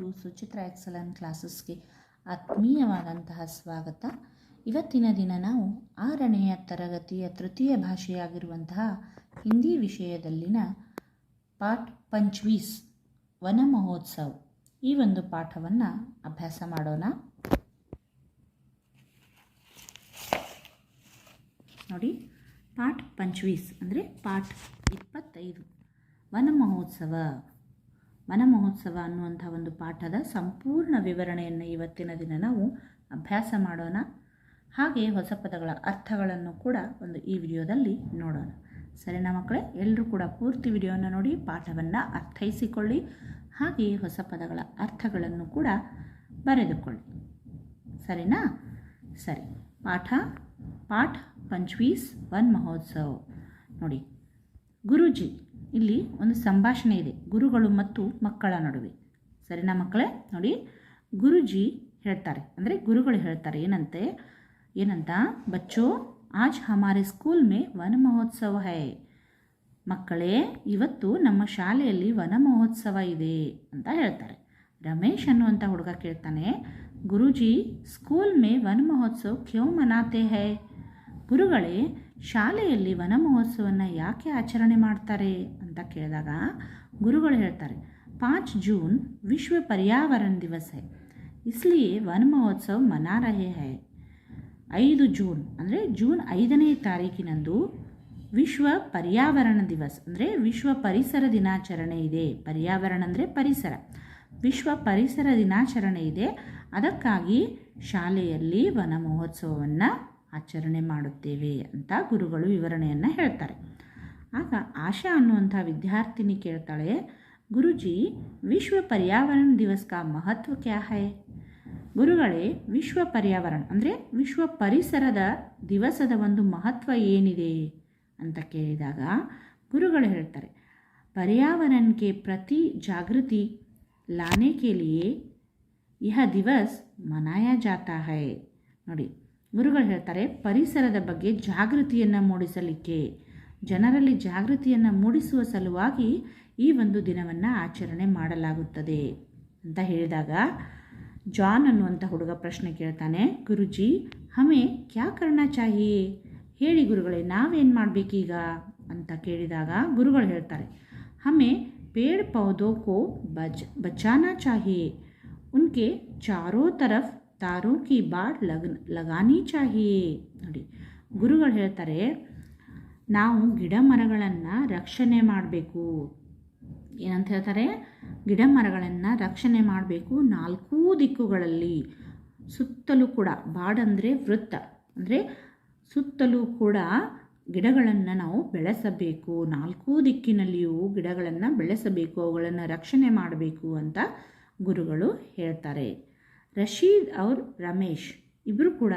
ತಮಗೆಲ್ಲರಿಗೂ ಸುಚಿತ್ರ ಎಕ್ಸಲನ್ ಕ್ಲಾಸಸ್ಗೆ ಆತ್ಮೀಯವಾದಂತಹ ಸ್ವಾಗತ. ಇವತ್ತಿನ ದಿನ ನಾವು ಆರನೆಯ ತರಗತಿಯ ತೃತೀಯ ಭಾಷೆಯಾಗಿರುವಂತಹ ಹಿಂದಿ ವಿಷಯದಲ್ಲಿನ ಪಾಠ ಪಂಚ್ವೀಸ್ ವನ ಮಹೋತ್ಸವ ಈ ಒಂದು ಪಾಠವನ್ನು ಅಭ್ಯಾಸ ಮಾಡೋಣ. ನೋಡಿ, ಪಾಠ ಪಂಚ್ವೀಸ್ ಅಂದರೆ ಪಾಠ ಇಪ್ಪತ್ತೈದು. ವನ ಮಹೋತ್ಸವ. ವನ ಮಹೋತ್ಸವ ಅನ್ನುವಂಥ ಒಂದು ಪಾಠದ ಸಂಪೂರ್ಣ ವಿವರಣೆಯನ್ನು ಇವತ್ತಿನ ದಿನ ನಾವು ಅಭ್ಯಾಸ ಮಾಡೋಣ. ಹಾಗೆ ಹೊಸ ಪದಗಳ ಅರ್ಥಗಳನ್ನು ಕೂಡ ಒಂದು ಈ ವಿಡಿಯೋದಲ್ಲಿ ನೋಡೋಣ. ಸರಿನಾ ಮಕ್ಕಳೇ? ಎಲ್ಲರೂ ಕೂಡ ಪೂರ್ತಿ ವಿಡಿಯೋನ ನೋಡಿ ಪಾಠವನ್ನು ಅರ್ಥೈಸಿಕೊಳ್ಳಿ. ಹಾಗೆ ಹೊಸ ಪದಗಳ ಅರ್ಥಗಳನ್ನು ಕೂಡ ಬರೆದುಕೊಳ್ಳಿ. ಸರಿನಾ? ಸರಿ. ಪಾಠ ಪಾಠ ಪಂಚ್ವೀಸ್ ವನ್ ಮಹೋತ್ಸವ. ನೋಡಿ, ಗುರುಜಿ ಇಲ್ಲಿ ಒಂದು ಸಂಭಾಷಣೆ ಇದೆ, ಗುರುಗಳು ಮತ್ತು ಮಕ್ಕಳ ನಡುವೆ. ಸರಿನಾ ಮಕ್ಕಳೇ? ನೋಡಿ, ಗುರುಜಿ ಹೇಳ್ತಾರೆ. ಅಂದರೆ ಗುರುಗಳು ಹೇಳ್ತಾರೆ, ಏನಂತೆ? ಏನಂತ? ಬಚ್ಚೋ, ಆಜ್ ಹಮಾರೆ ಸ್ಕೂಲ್ ಮೇ ವನ ಮಹೋತ್ಸವ ಹೈ. ಮಕ್ಕಳೇ, ಇವತ್ತು ನಮ್ಮ ಶಾಲೆಯಲ್ಲಿ ವನ ಮಹೋತ್ಸವ ಇದೆ ಅಂತ ಹೇಳ್ತಾರೆ. ರಮೇಶ್ ಅನ್ನುವಂಥ ಹುಡುಗ ಕೇಳ್ತಾನೆ, ಗುರುಜಿ, ಸ್ಕೂಲ್ ಮೇ ವನ ಮಹೋತ್ಸವ ಕ್ಯೋ ಮನಾತೆ ಹೈ? ಗುರುಗಳೇ ಶಾಲೆಯಲ್ಲಿ ವನ ಮಹೋತ್ಸವವನ್ನು ಯಾಕೆ ಆಚರಣೆ ಮಾಡ್ತಾರೆ ಅಂತ ಕೇಳಿದಾಗ ಗುರುಗಳು ಹೇಳ್ತಾರೆ, ಪಾಂಚ್ ಜೂನ್ ವಿಶ್ವ ಪರ್ಯಾವರಣ ದಿವಸ ಇಸ್ಲಿಯೇ ವನ ಮಹೋತ್ಸವ ಮನಾ ರಹೆ ಹೈ. ಐದು ಜೂನ್ ಅಂದರೆ ಜೂನ್ ಐದನೇ ತಾರೀಕಿನಂದು ವಿಶ್ವ ಪರ್ಯಾವರಣ ದಿವಸ್ ಅಂದರೆ ವಿಶ್ವ ಪರಿಸರ ದಿನಾಚರಣೆ ಇದೆ. ಪರ್ಯಾವರಣ ಅಂದರೆ ಪರಿಸರ. ವಿಶ್ವ ಪರಿಸರ ದಿನಾಚರಣೆ ಇದೆ. ಅದಕ್ಕಾಗಿ ಶಾಲೆಯಲ್ಲಿ ವನ ಮಹೋತ್ಸವವನ್ನು ಆಚರಣೆ ಮಾಡುತ್ತೇವೆ ಅಂತ ಗುರುಗಳು ವಿವರಣೆಯನ್ನು ಹೇಳ್ತಾರೆ. ಆಗ ಆಶಾ ಅನ್ನುವಂಥ ವಿದ್ಯಾರ್ಥಿನಿ ಕೇಳ್ತಾಳೆ, ಗುರುಜಿ, ವಿಶ್ವ ಪರ್ಯಾವರಣ ದಿವಸ ಕಾ ಮಹತ್ವ ಕ್ಯಾ ಹೈ? ಗುರುಗಳೇ, ವಿಶ್ವ ಪರ್ಯಾವರಣ ಅಂದರೆ ವಿಶ್ವ ಪರಿಸರದ ದಿವಸದ ಒಂದು ಮಹತ್ವ ಏನಿದೆ ಅಂತ ಕೇಳಿದಾಗ ಗುರುಗಳು ಹೇಳ್ತಾರೆ, ಪರ್ಯಾವರಣಕ್ಕೆ ಪ್ರತಿ ಜಾಗೃತಿ ಲಾನೆ ಕೇಳಿಯೇ, ಇಹ यह ದಿವಸ ಮನಾಯ ಜಾತಾ ಹೈ? ನೋಡಿ ಗುರುಗಳು ಹೇಳ್ತಾರೆ, ಪರಿಸರದ ಬಗ್ಗೆ ಜಾಗೃತಿಯನ್ನು ಮೂಡಿಸಲಿಕ್ಕೆ. ಜನರಲ್ಲಿ ಜಾಗೃತಿಯನ್ನು ಮೂಡಿಸುವ ಸಲುವಾಗಿ ಈ ಒಂದು ದಿನವನ್ನು ಆಚರಣೆ ಮಾಡಲಾಗುತ್ತದೆ ಅಂತ ಹೇಳಿದಾಗ ಜಾನ್ ಅನ್ನುವಂಥ ಹುಡುಗ ಪ್ರಶ್ನೆ ಕೇಳ್ತಾನೆ, ಗುರುಜಿ, ಹಮೆ, ಕ್ಯಾ ಕರ್ಣ ಚಾಹಿಯೇ? ಹೇಳಿ ಗುರುಗಳೇ, ನಾವೇನು ಮಾಡಬೇಕೀಗ? ಅಂತ ಕೇಳಿದಾಗ ಗುರುಗಳು ಹೇಳ್ತಾರೆ, ಹಮೆ, ಪೇಡ್ ಪೌದೋ ಕೋ ಬಚ್ ಬಚಾನಾ ಚಾಹಿಯೇ? ಉನ್ಕೆ ಚಾರೋ ತರಫ್ ತಾರೋ ಕಿ ಬಾಡ್ ಲಗ್, ಲಗಾನಿ ಚಾಹಿಯೇ? ನೋಡಿ, ಗುರುಗಳು ಹೇಳ್ತಾರೆ, ನಾವು ಗಿಡ ಮರಗಳನ್ನು ರಕ್ಷಣೆ ಮಾಡಬೇಕು. ಏನಂತ ಹೇಳ್ತಾರೆ? ಗಿಡ ಮರಗಳನ್ನು ರಕ್ಷಣೆ ಮಾಡಬೇಕು ನಾಲ್ಕೂ ದಿಕ್ಕುಗಳಲ್ಲಿ. ಸುತ್ತಲೂ ಕೂಡ, ಬಾಡ್ ವೃತ್ತ. ಅಂದರೆ ಸುತ್ತಲೂ ಕೂಡ ಗಿಡಗಳನ್ನು ನಾವು ಬೆಳೆಸಬೇಕು. ನಾಲ್ಕೂ ದಿಕ್ಕಿನಲ್ಲಿಯೂ ಗಿಡಗಳನ್ನು ಬೆಳೆಸಬೇಕು, ಅವುಗಳನ್ನು ರಕ್ಷಣೆ ಮಾಡಬೇಕು ಅಂತ ಗುರುಗಳು ಹೇಳ್ತಾರೆ. ರಶೀದ್ ಅವ್ರ ರಮೇಶ್ ಇಬ್ಬರು ಕೂಡ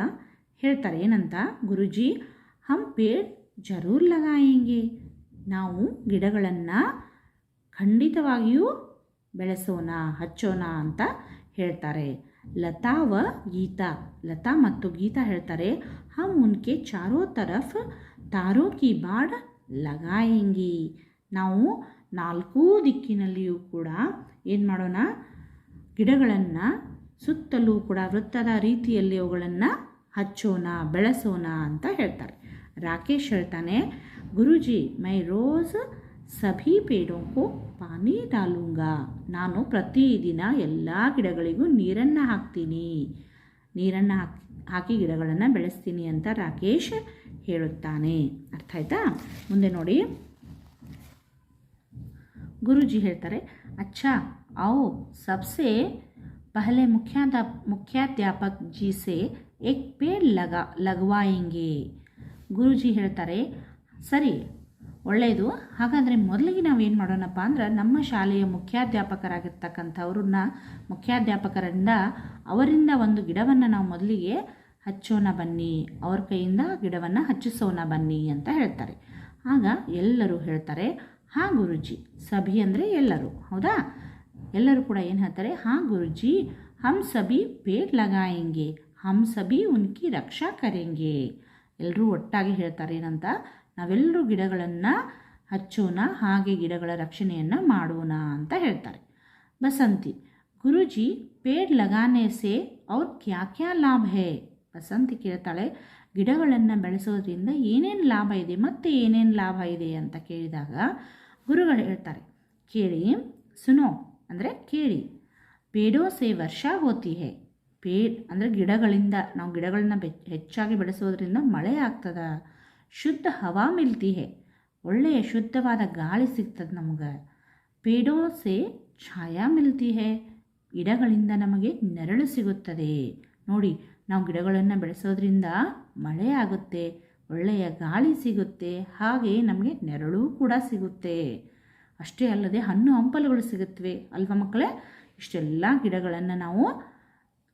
ಹೇಳ್ತಾರೆ, ಏನಂತ? ಗುರುಜಿ ಹಮ್ ಪೇಡ್ ಜರೂರ್ ಲಗಾಯಂಗೆ. ನಾವು ಗಿಡಗಳನ್ನು ಖಂಡಿತವಾಗಿಯೂ ಬೆಳೆಸೋಣ, ಹಚ್ಚೋಣ ಅಂತ ಹೇಳ್ತಾರೆ. ಲತಾ ವ ಗೀತಾ, ಲತಾ ಮತ್ತು ಗೀತಾ ಹೇಳ್ತಾರೆ ಹಮ್ ಉನ್ಕೆ ಚಾರೋ ತರಫ್ ತಾರೋ ಕಿ ಬಾಡ್ ಲಗಾಯಂಗಿ. ನಾವು ನಾಲ್ಕೂ ದಿಕ್ಕಿನಲ್ಲಿಯೂ ಕೂಡ ಏನು ಮಾಡೋಣ? ಗಿಡಗಳನ್ನು ಸುತ್ತಲೂ ಕೂಡ ವೃತ್ತದ ರೀತಿಯಲ್ಲಿ ಅವುಗಳನ್ನು ಹಚ್ಚೋಣ, ಬೆಳೆಸೋಣ ಅಂತ ಹೇಳ್ತಾರೆ. ರಾಕೇಶ್ ಹೇಳ್ತಾನೆ, ಗುರುಜಿ, ಮೈ ರೋಸ್ ಸಭಿ ಪೇಡೋಂಕು ಪಾನಿ ಡಾಲುಂಗ ನಾನು ಪ್ರತಿದಿನ ಎಲ್ಲ ಗಿಡಗಳಿಗೂ ನೀರನ್ನು ಹಾಕ್ತೀನಿ. ನೀರನ್ನು ಹಾಕಿ ಹಾಕಿ ಗಿಡಗಳನ್ನು ಬೆಳೆಸ್ತೀನಿ ಅಂತ ರಾಕೇಶ್ ಹೇಳುತ್ತಾನೆ. ಅರ್ಥ ಆಯ್ತಾ? ಮುಂದೆ ನೋಡಿ. ಗುರುಜಿ ಹೇಳ್ತಾರೆ, ಅಚ್ಚಾ ಔ ಸಬ್ಸೆ पहले मुख्याध्याप मुख्याध्यापक जी से एक पेड़ लगा लगवाएंगे ಗುರುಜಿ ಹೇಳ್ತಾರೆ ಸರಿ ಒಳ್ಳೆಯದು ಹಾಗಾದರೆ ಮೊದಲಿಗೆ ನಾವು ಏನು ಮಾಡೋಣಪ್ಪ ಅಂದ್ರೆ ನಮ್ಮ ಶಾಲೆಯ ಮುಖ್ಯಾಧ್ಯಾಪಕರಾಗಿರ್ತಕ್ಕಂಥವ್ರನ್ನ ಮುಖ್ಯಾಧ್ಯಾಪಕರಿಂದ ಅವರಿಂದ ಒಂದು ಗಿಡವನ್ನು ನಾವು ಮೊದಲಿಗೆ ಹಚ್ಚೋಣ ಬನ್ನಿ ಅವ್ರ ಕೈಯಿಂದ ಗಿಡವನ್ನು ಹಚ್ಚಿಸೋಣ ಬನ್ನಿ ಅಂತ ಹೇಳ್ತಾರೆ ಆಗ ಎಲ್ಲರೂ ಹೇಳ್ತಾರೆ ಹಾಂ ಗುರುಜಿ ಸಭಿ ಅಂದರೆ ಎಲ್ಲರೂ ಹೌದಾ ಎಲ್ಲರೂ ಕೂಡ ಏನು ಹೇಳ್ತಾರೆ? ಹಾಂ ಗುರುಜಿ ಹಮ್ ಸಭಿ ಪೇಟ್ ಲಗಾಯಂಗೆ ಹಮ್ ಸಭಿ ಉನ್ಕಿ ರಕ್ಷಾ ಕರೆಂಗೆ. ಎಲ್ಲರೂ ಒಟ್ಟಾಗಿ ಹೇಳ್ತಾರೆ ಏನಂತ? ನಾವೆಲ್ಲರೂ ಗಿಡಗಳನ್ನು ಹಚ್ಚೋಣ, ಹಾಗೆ ಗಿಡಗಳ ರಕ್ಷಣೆಯನ್ನು ಮಾಡೋಣ ಅಂತ ಹೇಳ್ತಾರೆ. ಬಸಂತಿ, ಗುರುಜಿ ಪೇಡ್ ಲಗಾನೆ ಸೆ ಅವ್ರ ಕ್ಯಾ ಕ್ಯಾ ಲಾಭ ಹೇ? ಬಸಂತಿ ಕೇಳ್ತಾಳೆ, ಗಿಡಗಳನ್ನು ಬೆಳೆಸೋದ್ರಿಂದ ಏನೇನು ಲಾಭ ಇದೆ, ಮತ್ತು ಏನೇನು ಲಾಭ ಇದೆ ಅಂತ ಕೇಳಿದಾಗ ಗುರುಗಳು ಹೇಳ್ತಾರೆ, ಕೇಳಿ, ಸುನೋ ಅಂದರೆ ಕೇಳಿ. ಪೇಡೋ ಸೇ ವರ್ಷ ಹೋತಿ ಹೇ. ಪೇಡ್ ಅಂದರೆ ಗಿಡಗಳಿಂದ, ನಾವು ಗಿಡಗಳನ್ನ ಬೆ ಹೆಚ್ಚಾಗಿ ಬೆಳೆಸೋದ್ರಿಂದ ಮಳೆ ಆಗ್ತದ. ಶುದ್ಧ ಹವಾ ಮಿಲ್ತಿ ಹೇ. ಒಳ್ಳೆಯ ಶುದ್ಧವಾದ ಗಾಳಿ ಸಿಗ್ತದೆ ನಮಗೆ. ಪೇಡೋ ಸೇ ಛಾಯಾ ಮಿಲ್ತಿ ಹೇ. ಗಿಡಗಳಿಂದ ನಮಗೆ ನೆರಳು ಸಿಗುತ್ತದೆ. ನೋಡಿ, ನಾವು ಗಿಡಗಳನ್ನು ಬೆಳೆಸೋದ್ರಿಂದ ಮಳೆ ಆಗುತ್ತೆ, ಒಳ್ಳೆಯ ಗಾಳಿ ಸಿಗುತ್ತೆ, ಹಾಗೆ ನಮಗೆ ನೆರಳು ಕೂಡ ಸಿಗುತ್ತೆ. ಅಷ್ಟೇ ಅಲ್ಲದೆ ಹಣ್ಣು ಹಂಪಲುಗಳು ಸಿಗುತ್ತವೆ ಅಲ್ವಾ ಮಕ್ಕಳೇ? ಇಷ್ಟೆಲ್ಲ ಗಿಡಗಳನ್ನು ನಾವು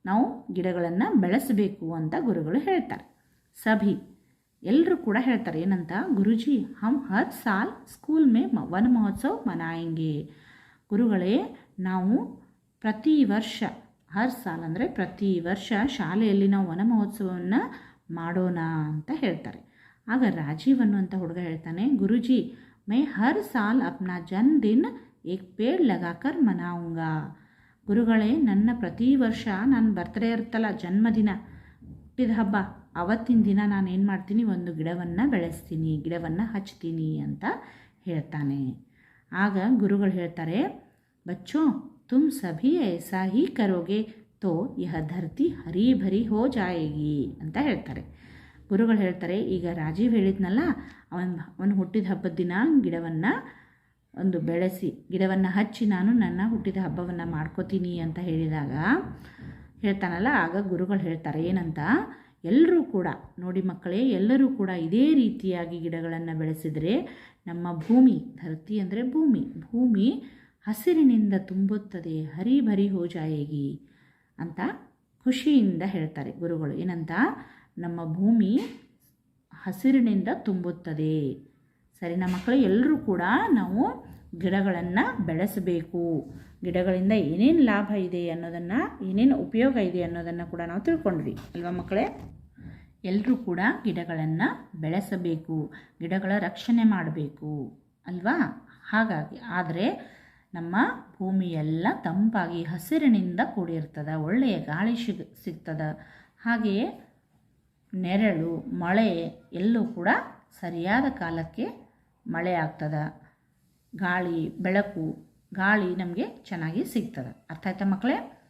ನಾವು ಗಿಡಗಳನ್ನು ಬೆಳೆಸಬೇಕು ಅಂತ ಗುರುಗಳು ಹೇಳ್ತಾರೆ. ಸಭಿ ಎಲ್ಲರೂ ಕೂಡ ಹೇಳ್ತಾರೆ, ಏನಂತ? ಗುರುಜಿ, ಹಮ್ ಹರ್ ಸಾಲ್ ಸ್ಕೂಲ್ ಮೇ ವನ ಮಹೋತ್ಸವ ಮನಾಯಂಗೆ. ಗುರುಗಳೇ, ನಾವು ಪ್ರತಿ ವರ್ಷ, ಹರ್ ಸಾಲ್ ಅಂದರೆ ಪ್ರತಿ ವರ್ಷ ಶಾಲೆಯಲ್ಲಿ ನಾವು ವನ ಮಹೋತ್ಸವವನ್ನು ಮಾಡೋಣ ಅಂತ ಹೇಳ್ತಾರೆ. ಆಗ ರಾಜೀವ್ ಅನ್ನುವಂಥ ಹುಡುಗ ಹೇಳ್ತಾನೆ, ಗುರುಜಿ ಮೈ हर साल अपना जन्मदिन एक पेड़ ಲಗಾಕರ್ ಮನಾವುಂಗ ಗುರುಗಳೇ ನನ್ನ ಪ್ರತಿ ವರ್ಷ ನಾನು ಬರ್ತಡೇ ಇರುತ್ತಲ್ಲ, ಜನ್ಮದಿನ ಹುಟ್ಟಿದ ಹಬ್ಬ, ಅವತ್ತಿನ ದಿನ ನಾನು ಏನು ಮಾಡ್ತೀನಿ, ಒಂದು ಗಿಡವನ್ನು ಬೆಳೆಸ್ತೀನಿ, ಗಿಡವನ್ನು ಹಚ್ತೀನಿ ಅಂತ ಹೇಳ್ತಾನೆ. ಆಗ ಗುರುಗಳು ಹೇಳ್ತಾರೆ, ಬಚ್ಚೋ, ತುಮ್ ಸಭಿ ಐಸಾ ಹಿ ಕರೋಗೆ ತೋ, ಯಹ ಧರ್ತಿ ಹರಿ ಭರಿ ಹೋ ಜಾಯೇಗಿ ಅಂತ ಹೇಳ್ತಾರೆ. ಗುರುಗಳು ಹೇಳ್ತಾರೆ, ಈಗ ರಾಜೀವ್ ಹೇಳಿದ್ನಲ್ಲ, ಅವನ, ಅವನು ಹುಟ್ಟಿದ ಹಬ್ಬದ ದಿನ ಗಿಡವನ್ನು ಒಂದು ಬೆಳೆಸಿ, ಗಿಡವನ್ನು ಹಚ್ಚಿ ನಾನು ನನ್ನ ಹುಟ್ಟಿದ ಹಬ್ಬವನ್ನು ಮಾಡ್ಕೋತೀನಿ ಅಂತ ಹೇಳಿದಾಗ ಹೇಳ್ತಾನಲ್ಲ, ಆಗ ಗುರುಗಳು ಹೇಳ್ತಾರೆ, ಏನಂತ? ಎಲ್ಲರೂ ಕೂಡ, ನೋಡಿ ಮಕ್ಕಳೇ, ಎಲ್ಲರೂ ಕೂಡ ಇದೇ ರೀತಿಯಾಗಿ ಗಿಡಗಳನ್ನು ಬೆಳೆಸಿದರೆ ನಮ್ಮ ಭೂಮಿ, ಧರ್ತಿ ಅಂದರೆ ಭೂಮಿ ಭೂಮಿ ಹಸಿರಿನಿಂದ ತುಂಬುತ್ತದೆ ಹರಿ ಭರಿ ಹೋ ಜಾಯೇಗಿ ಅಂತ ಖುಷಿಯಿಂದ ಹೇಳ್ತಾರೆ ಗುರುಗಳು. ಏನಂತ? ನಮ್ಮ ಭೂಮಿ ಹಸಿರಿನಿಂದ ತುಂಬುತ್ತದೆ. ಸರಿನಾ ಮಕ್ಕಳು? ಎಲ್ಲರೂ ಕೂಡ ನಾವು ಗಿಡಗಳನ್ನು ಬೆಳೆಸಬೇಕು. ಗಿಡಗಳಿಂದ ಏನೇನು ಲಾಭ ಇದೆ ಅನ್ನೋದನ್ನು, ಏನೇನು ಉಪಯೋಗ ಇದೆ ಅನ್ನೋದನ್ನು ಕೂಡ ನಾವು ತಿಳ್ಕೊಂಡ್ವಿ. ಅಲ್ವಾ ಮಕ್ಕಳೇ? ಎಲ್ಲರೂ ಕೂಡ ಗಿಡಗಳನ್ನು ಬೆಳೆಸಬೇಕು. ಗಿಡಗಳ ರಕ್ಷಣೆ ಮಾಡಬೇಕು. ಅಲ್ವಾ? ಹಾಗಾಗಿ, ಆದರೆ ನಮ್ಮ ಭೂಮಿ ಎಲ್ಲ ತಂಪಾಗಿ ಹಸಿರಿನಿಂದ ಕೂಡಿರ್ತದೆ. ಒಳ್ಳೆಯ ಗಾಳಿ ಸಿಗ್ ಸಿಗ್ತದೆ. ಹಾಗೆಯೇ ನೆರಳು, ಮಳೆ ಎಲ್ಲೂ ಕೂಡ ಸರಿಯಾದ ಕಾಲಕ್ಕೆ ಮಳೆ ಆಗ್ತದೆ. ಗಾಳಿ, ಬೆಳಕು, ಗಾಳಿ ನಮಗೆ ಚೆನ್ನಾಗಿ ಸಿಗ್ತದೆ. ಅರ್ಥ ಆಯ್ತಾ ಮಕ್ಕಳೇ?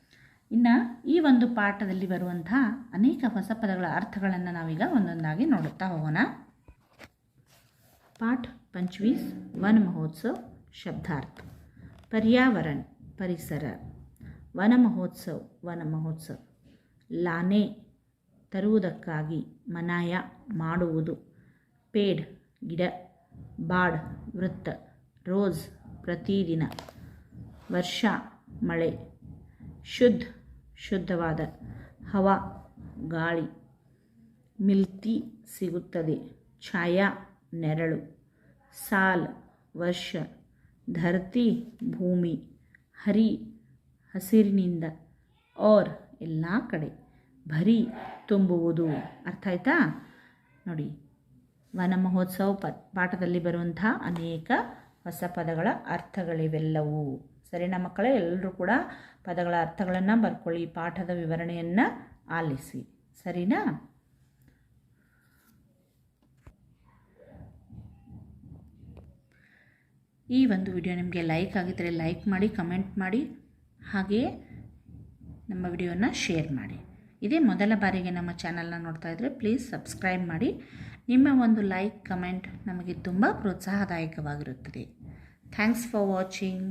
ಇನ್ನು ಈ ಒಂದು ಪಾಠದಲ್ಲಿ ಬರುವಂಥ ಅನೇಕ ಹೊಸ ಪದಗಳ ಅರ್ಥಗಳನ್ನು ನಾವೀಗ ಒಂದೊಂದಾಗಿ ನೋಡುತ್ತಾ ಹೋಗೋಣ. ಪಾಠ ಪಂಚವೀಸ್ ವನ ಮಹೋತ್ಸವ ಶಬ್ದಾರ್ಥ. ಪರ್ಯಾವರಣ, ಪರಿಸರ. ವನ ಮಹೋತ್ಸವ ವನ ಮಹೋತ್ಸವ ಲಾನೆ ತರುವುದಕ್ಕಾಗಿ ಮನಾಯ ಮಾಡುವುದು. ಪೇಡ್, ಗಿಡ, ಬಾಡ್, ವೃತ್ತ, ರೋಸ್ ಪ್ರತಿದಿನ ವರ್ಷ ಮಳೆ. ಶುದ್ಧ, ಶುದ್ಧವಾದ ಹವಾ, ಗಾಳಿ ಮಿಲ್ತಿ ಸಿಗುತ್ತದೆ. ಛಾಯಾ, ನೆರಳು. ಸಾಲ್, ವರ್ಷ. ಧರ್ತಿ, ಭೂಮಿ. ಹರಿ, ಹಸಿರಿನಿಂದ. ಓರ್, ಎಲ್ಲ ಕಡೆ. ಭರಿ ತುಂಬುವುದು. ಅರ್ಥ ಆಯ್ತಾ? ನೋಡಿ ವನ ಮಹೋತ್ಸವ ಪ ಪಾಠದಲ್ಲಿ ಬರುವಂಥ ಅನೇಕ ಹೊಸ ಪದಗಳ ಅರ್ಥಗಳಿವೆಲ್ಲವೂ. ಸರಿನಾ ಮಕ್ಕಳೇ, ಎಲ್ಲರೂ ಕೂಡ ಪದಗಳ ಅರ್ಥಗಳನ್ನು ಬರ್ಕೊಳ್ಳಿ ಪಾಠದ ವಿವರಣೆಯನ್ನು ಆಲಿಸಿ. ಸರಿನಾ? ಈ ಒಂದು ವಿಡಿಯೋ ನಿಮಗೆ ಲೈಕ್ ಆಗಿದ್ದರೆ ಲೈಕ್ ಮಾಡಿ, ಕಮೆಂಟ್ ಮಾಡಿ, ಹಾಗೆಯೇ ನಮ್ಮ ವಿಡಿಯೋನ ಶೇರ್ ಮಾಡಿ. ಇದೇ ಮೊದಲ ಬಾರಿಗೆ ನಮ್ಮ ಚಾನಲ್ನ ನೋಡ್ತಾ ಇದ್ದರೆ ಪ್ಲೀಸ್ ಸಬ್ಸ್ಕ್ರೈಬ್ ಮಾಡಿ. ನಿಮ್ಮ ಒಂದು ಲೈಕ್ ಕಮೆಂಟ್ ನಮಗೆ ತುಂಬ ಪ್ರೋತ್ಸಾಹದಾಯಕವಾಗಿರುತ್ತದೆ. Thanks for watching